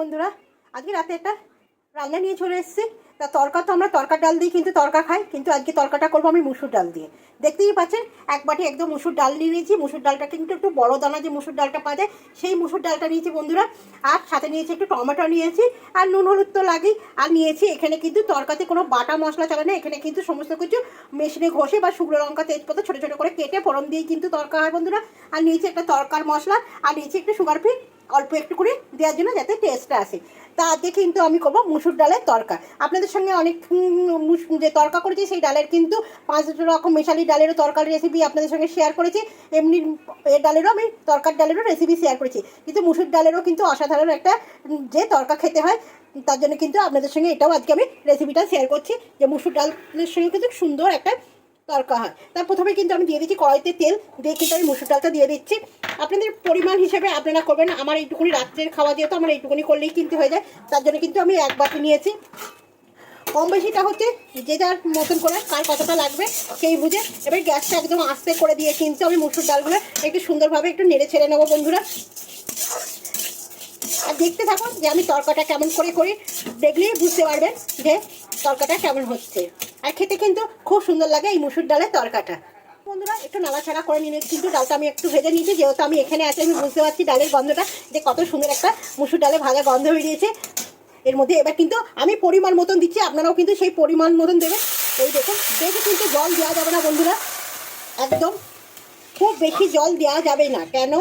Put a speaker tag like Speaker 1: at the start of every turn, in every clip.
Speaker 1: বন্ধুরা, আজকে রাতে একটা রান্না নিয়ে চলে এসেছি। তা তরকা তো আমরা তরকার ডাল দিয়ে কিন্তু তরকা খাই, কিন্তু আজকে তরকাটা করব আমি মুসুর ডাল দিয়ে। দেখতেই পাচ্ছেন, এক বাটি একদম মুসুর ডাল নিয়ে নিয়েছি। মুসুর ডালটা কিন্তু একটু বড় দানা যে মুসুর ডালটা পাওয়া যায়, সেই মুসুর ডালটা নিয়েছি বন্ধুরা। আর সাথে নিয়েছি একটু টমেটো নিয়েছি, আর নুন হলুদ তো লাগেই। আর নিয়েছি এখানে কিন্তু তরকাতে কোনো বাটা মশলা চলে না এখানে কিন্তু সমস্ত কিছু মেশিনে ঘষে বা শুকনো লঙ্কা, তেজপাতা ছোটো ছোটো করে কেটে ফোড়ন দিয়ে কিন্তু তরকা হয় বন্ধুরা। আর নিয়েছি একটা তরকার মশলা, আর নিয়েছি একটু সুগার ফ্রি। অল্প একটু করে দেওয়ার জন্য যাতে টেস্টটা আসে। তা আজকে কিন্তু আমি করব মুসুর ডালের তরকা। আপনাদের সঙ্গে অনেক যে তরকা করেছি সেই ডালের কিন্তু পাঁচ রকম মেশালি ডালেরও তরকার রেসিপি আপনাদের সঙ্গে শেয়ার করেছি। এমনি এ ডালেরও আমি, তরকার ডালেরও রেসিপি শেয়ার করেছি। কিন্তু মুসুর ডালেরও কিন্তু অসাধারণ একটা যে তরকা খেতে হয়, তার জন্য কিন্তু আপনাদের সঙ্গে এটাও আজকে আমি রেসিপিটা শেয়ার করছি। যে মুসুর ডালের সঙ্গে কিন্তু সুন্দর একটা তরকা হয়। তার প্রথমে কিন্তু আমি দিয়ে দিচ্ছি কড়াইতে তেল, দিয়ে কিন্তু আমি মুসুর ডালটা দিয়ে দিচ্ছি। আপনাদের পরিমাণ হিসেবে আপনারা করবেন আমার এইটুকুনি রাত্রের খাওয়া যেহেতু আমার এইটুকুনি করলেই কিন্তু হয়ে যায়, তার জন্য কিন্তু আমি এক বাটি নিয়েছি। কম বেশিটা হচ্ছে যে যার মতন করে, কার কতটা লাগবে সেই বুঝে এবার গ্যাসটা একদম আস্তে করে দিয়ে কিন্তু আমি মুসুর ডালগুলো একটু সুন্দরভাবে একটু নেড়ে ছেড়ে নেব বন্ধুরা। আর দেখতে থাকুন যে আমি তরকাটা কেমন করে করি, দেখলেই বুঝতে পারবেন যে তরকাটা কেমন হচ্ছে। আর খেতে কিন্তু খুব সুন্দর লাগে এই মুসুর ডালের তরকাটা। বন্ধুরা, একটু নাড়াচাড়া করে নিলে কিন্তু ডালটা আমি একটু ভেজে নিয়েছি, যেহেতু আমি এখানে আছি, আমি বুঝতে পারছি ডালের গন্ধটা, যে কত সুন্দর একটা মুসুর ডালে ভাজা গন্ধ বেরিয়েছে। এর মধ্যে এবার কিন্তু আমি পরিমাণ মতন দিচ্ছি, আপনারাও কিন্তু সেই পরিমাণ মতন দেবেন। এই দেখুন দেখে কিন্তু জল দেওয়া যাবে না, বন্ধুরা। একদম, খুব বেশি জল দেওয়া যাবে না, কেন?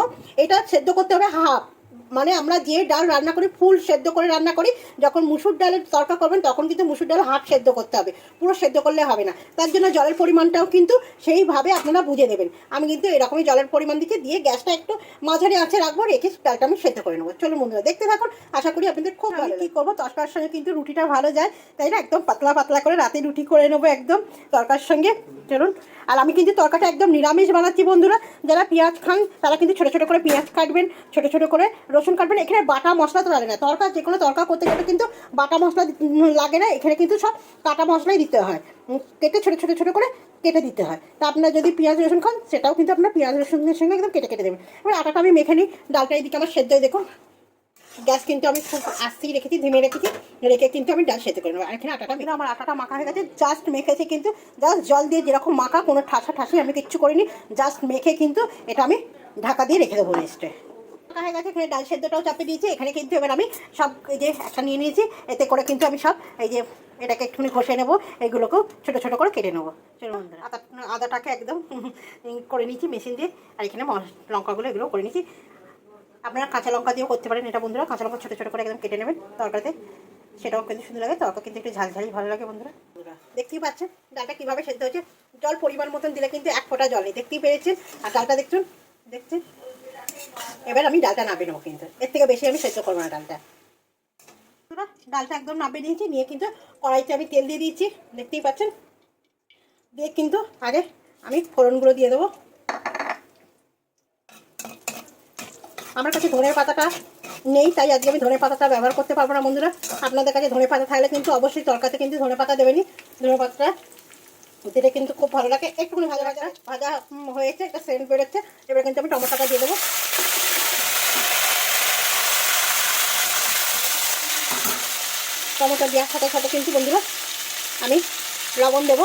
Speaker 1: এটা সেদ্ধ করতে হবে হাফ। মানে আমরা যে ডাল রান্না করি ফুল সেদ্ধ করে রান্না করি যখন মুসুর ডালের তরকা করবেন তখন কিন্তু মুসুর ডাল হাফ সেদ্ধ করতে হবে। পুরো সেদ্ধ করলে হবে না। তার জন্য জলের পরিমাণটাও কিন্তু সেইভাবে আপনারা বুঝে দেবেন আমি কিন্তু এরকমই জলের পরিমাণ দিচ্ছি দিয়ে গ্যাসটা একটু মাঝারি আঁচে রাখব রেখে ডালটা আমি সেদ্ধ করে নেব। চলুন বন্ধুরা দেখতে থাকুন। আশা করি আপনাদের খুব ভালো কী করব? তরকার সঙ্গে কিন্তু রুটিটা ভালো যায়। তাই না? একদম পাতলা পাতলা করে রাতে রুটি করে নেব একদম তরকার সঙ্গে। চলুন। আর আমি কিন্তু তরকাটা একদম নিরামিষ বানাচ্ছি বন্ধুরা। যারা পেঁয়াজ খান তারা কিন্তু ছোটো ছোটো করে পেঁয়াজ কাটবেন। ছোটো ছোটো করে রসুন কাটবেন এখানে বাটা মশলা তো লাগে না। তরকা, যে কোনো তরকা করতে গেলে কিন্তু বাটা মশলা লাগে না, এখানে কিন্তু সব কাটা মশলাই দিতে হয়। কেটে ছোটো ছোটো ছোটো করে কেটে দিতে হয়। তা আপনার যদি পেঁয়াজ, রসুন খান, সেটাও কিন্তু আপনার পেঁয়াজ, রসুনের সঙ্গে একদম কেটে কেটে দেবেন। এবার আটাটা আমি মেখে নিই, ডালটা এদিকে আমার সেদ্ধ দেখুন। গ্যাস কিন্তু আমি খুব আস্তেই রেখেছি, ধিমে রেখেছি, রেখে কিন্তু আমি ডাল সেদ্ধ করে নেব। আর এখানে আটাটা কিন্তু আমার আটাটা মাখা হয়ে গেছে জাস্ট মেখেছি কিন্তু জাস্ট জল দিয়ে যেরকম মাখা, কোনো ঠাসা ঠাসি আমি কিচ্ছু করিনি জাস্ট মেখে কিন্তু এটা আমি ঢাকা দিয়ে রেখে দেবো রেস্টে মাখা হয়ে গেছে এখানে ডাল সেদ্ধটাও চাপে দিয়েছি এখানে কিন্তু এবার আমি সব এই যে একটা নিয়ে নিয়েছি এতে করে কিন্তু আমি সব এই যে এটাকে একটুখানি ঘষে নেব এগুলোকেও ছোটো ছোটো করে কেটে নেব। আদা আদাটাকে একদম করে নিয়েছি মেশিন দিয়ে আর এখানে লঙ্কাগুলো এগুলো করে নিয়েছি। আপনারা কাঁচা লঙ্কা দিয়েও করতে পারেন এটা বন্ধুরা কাঁচা লঙ্কা ছোটো ছোটো করে একদম কেটে নেবেন তরকারিতে। সেটাও কিন্তু সুন্দর লাগে তরকা কিন্তু একটু ঝালঝালি ভালো লাগে বন্ধুরা। দেখতেই পাচ্ছেন ডালটা কীভাবে সেদ্ধ হচ্ছে জল পরিমাণ মতন দিলে কিন্তু এক ফোঁটা জল নেই দেখতেই পেরেছেন। আর ডালটা দেখছেন দেখছেন? এবার আমি ডালটা নামিয়ে নেব কিন্তু। এর থেকে বেশি আমি সেদ্ধ করব না ডালটা। ডালটা একদম নামিয়ে নিয়েছি, নিয়ে কিন্তু কড়াইতে আমি তেল দিয়ে দিয়েছি, দেখতেই পাচ্ছেন? দিয়ে কিন্তু আগে আমি ফোড়নগুলো দিয়ে দেবো। আমার কাছে ধনের পাতাটা নেই, তাই আজকে আমি ধনে পাতাটা ব্যবহার করতে পারব না বন্ধুরা। আপনাদের কাছে ধনে পাতা থাকলে কিন্তু অবশ্যই তরকাতে কিন্তু ধনে পাতা দেবেনি ধনে পাতাটা দিলে কিন্তু খুব ভালো লাগে। একটুখানি ভাজা ভাজা ভাজা হয়েছে, একটা সেন্ট বেরোচ্ছে এবার কিন্তু আমি টমেটোটা দিয়ে দেবো। টমেটো দেওয়ার সাথে সাথে কিন্তু বন্ধুরা আমি লবণ দেবো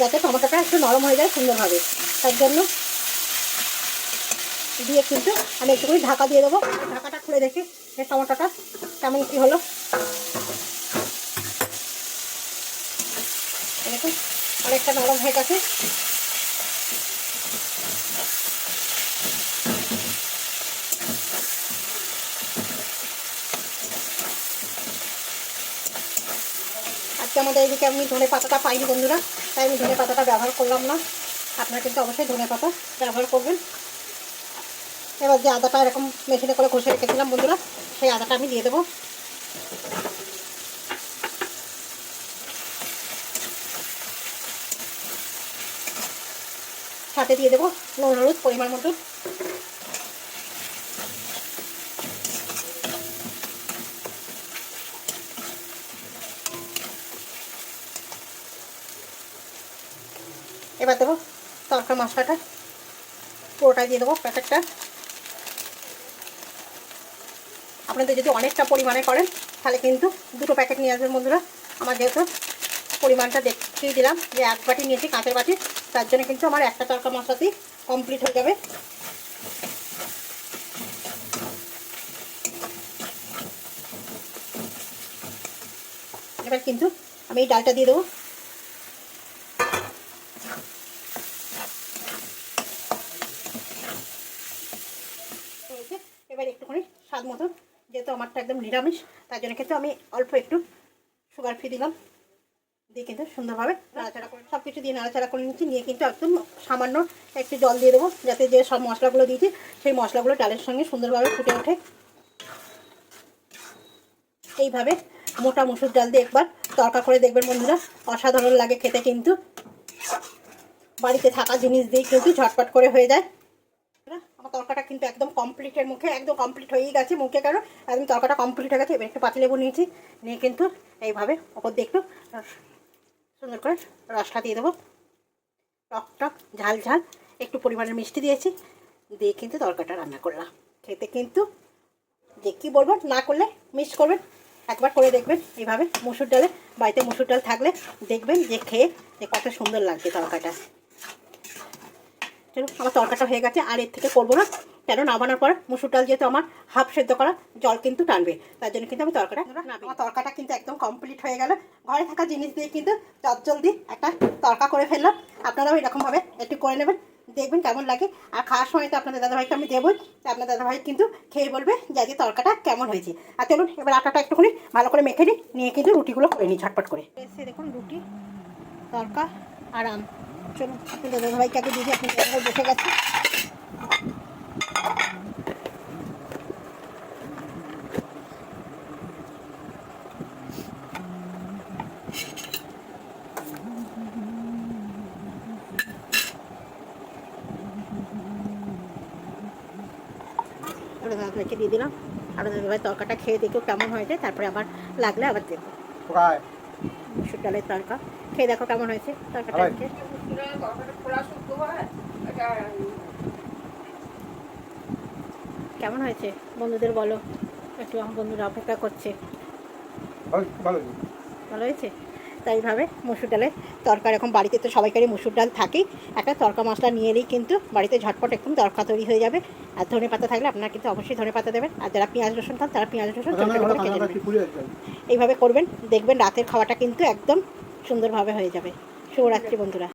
Speaker 1: যাতে টমেটোটা একটু নরম হয়ে যায় সুন্দরভাবে। তার জন্য দিয়ে কিন্তু আমি একটুখানি ঢাকা দিয়ে দেবো। ঢাকাটা খুলে দেখি এই টমেটোটা কেমন কী হলো। দেখুন, অনেকটা নরম হয়ে গেছে। আজকে আমাদের এদিকে আমি ধনে পাতাটা পাইনি বন্ধুরা, তাই আমি ধনে পাতাটা ব্যবহার করলাম না। আপনারা কিন্তু অবশ্যই ধনে পাতা ব্যবহার করবেন। এবার যে আদাটা এরকম মেশিনে করে ঘষে রেখেছিলাম বন্ধুরা, সেই আদাটা আমি দিয়ে দেবো। সাথে দিয়ে দেবো নুন, হলুদ, পরিমাণ মতো। এবার দেবো তরকার মশলাটা। পুরোটাই দিয়ে দেবো প্যাকেটটা। আপনাদের যদি অনেকটা পরিমাণে করেন, তাহলে কিন্তু দুটো প্যাকেট নিয়ে আসবেন বন্ধুরা। আমার যেহেতু পরিমাণটা দেখিয়ে দিলাম যে এক বাটি নিয়েছি, কাঁচের বাটি, তার জন্য কিন্তু আমার একটা তরকা মশলাতেই কমপ্লিট হয়ে যাবে। এবার কিন্তু আমি এই ডালটা দিয়ে দেবো হয়েছে। এবার একটুখানি স্বাদ মতো যেহেতু আমারটা একদম নিরামিষ, তার জন্য কিন্তু আমি অল্প একটু সুগার ফ্রি দিলাম। দিয়ে কিন্তু সুন্দরভাবে নাড়াচাড়া করে সব কিছু দিয়ে নাড়াচাড়া করে নিচ্ছি নিয়ে কিন্তু একদম সামান্য একটু জল দিয়ে দেবো, যাতে যে সব মশলাগুলো দিয়েছি, সেই মশলাগুলো ডালের সঙ্গে সুন্দরভাবে ফুটে ওঠে। এইভাবে মোটা মুসুর ডাল দিয়ে একবার তরকা করে দেখবেন বন্ধুরা, অসাধারণ লাগে খেতে কিন্তু। বাড়িতে থাকা জিনিস দিয়ে কিন্তু ঝটপট করে হয়ে যায়। আমার তরকাটা কিন্তু একদম কমপ্লিটের মুখে, একদম কমপ্লিট হয়েই গেছে মুখে কেন একদম তরকাটা কমপ্লিট হয়ে গেছে। এবার একটু পাতিলেবু নিয়েছি, নিয়ে কিন্তু এইভাবে ওপর দিয়ে একটু সুন্দর করে রসটা দিয়ে দেবো। টক টক, ঝাল ঝাল, একটু পরিমাণের মিষ্টি দিয়েছি, দিয়ে কিন্তু তরকাটা রান্না করলাম। খেতে কিন্তু যে কী বলব, না করলে মিস করবেন। একবার করে দেখবেন এইভাবে। মুসুর ডালে, বাড়িতে মুসুর ডাল থাকলে দেখবেন যে খেয়ে যে কত সুন্দর লাগছে তরকাটা। চলো আমার তরকাটা হয়ে গেছে আর এর থেকে করব না। কেন নামানোর পর মুসুর ডাল যেহেতু আমার হাফ সেদ্ধ করা জল কিন্তু টানবে। তার জন্য কিন্তু আমি তরকাটা আমার তরকাটা কিন্তু একদম কমপ্লিট হয়ে গেল। ঘরে থাকা জিনিস দিয়ে কিন্তু জলদি একটা তরকা করে ফেললাম। আপনারাও এরকমভাবে একটু করে নেবেন। দেখবেন কেমন লাগে। আর খাওয়ার সময় তো আপনাদের দাদাভাইকে আমি দেবই। তো আপনার দাদাভাই কিন্তু খেয়ে বলবে যে আজকে তরকাটা কেমন হয়েছে। আর চলুন এবার আটাটা একটুখানি ভালো করে মেখে নিই। নিয়ে কিন্তু রুটিগুলো করে নিই ঝটপট করে। এসে দেখুন রুটি তরকা আরাম চলুন আপনাদের দিয়ে দিই, আপনি বসে গেছে। দিয়ে দিলাম। আপনাদের তরকাটা খেয়ে দেখো কেমন হয়েছে তারপরে আবার লাগলে আবার দেখো মুসুর ডালের তরকা। খেয়ে দেখো কেমন হয়েছে কেমন হয়েছে? বন্ধুদের বলো। একটু আমার বন্ধুরা অপেক্ষা করছে।
Speaker 2: ভালো
Speaker 1: হয়েছে? তাই এইভাবে মুসুর ডালের তরকা এরকম বাড়িতে তো সবাইকারই মুসুর ডাল থাকেই একটা তরকা মশলা নিয়ে এলেই কিন্তু বাড়িতে ঝটপট একদম তরকা তৈরি হয়ে যাবে। আর ধনে পাতা থাকলে আপনারা কিন্তু অবশ্যই ধনে পাতা দেবেন। আর যারা পেঁয়াজ রসুন খান তারা পেঁয়াজ রসুন করে কেটে নেবেন। এইভাবে করবেন দেখবেন রাতের খাওয়াটা কিন্তু একদম সুন্দরভাবে হয়ে যাবে। শুভরাত্রি বন্ধুরা।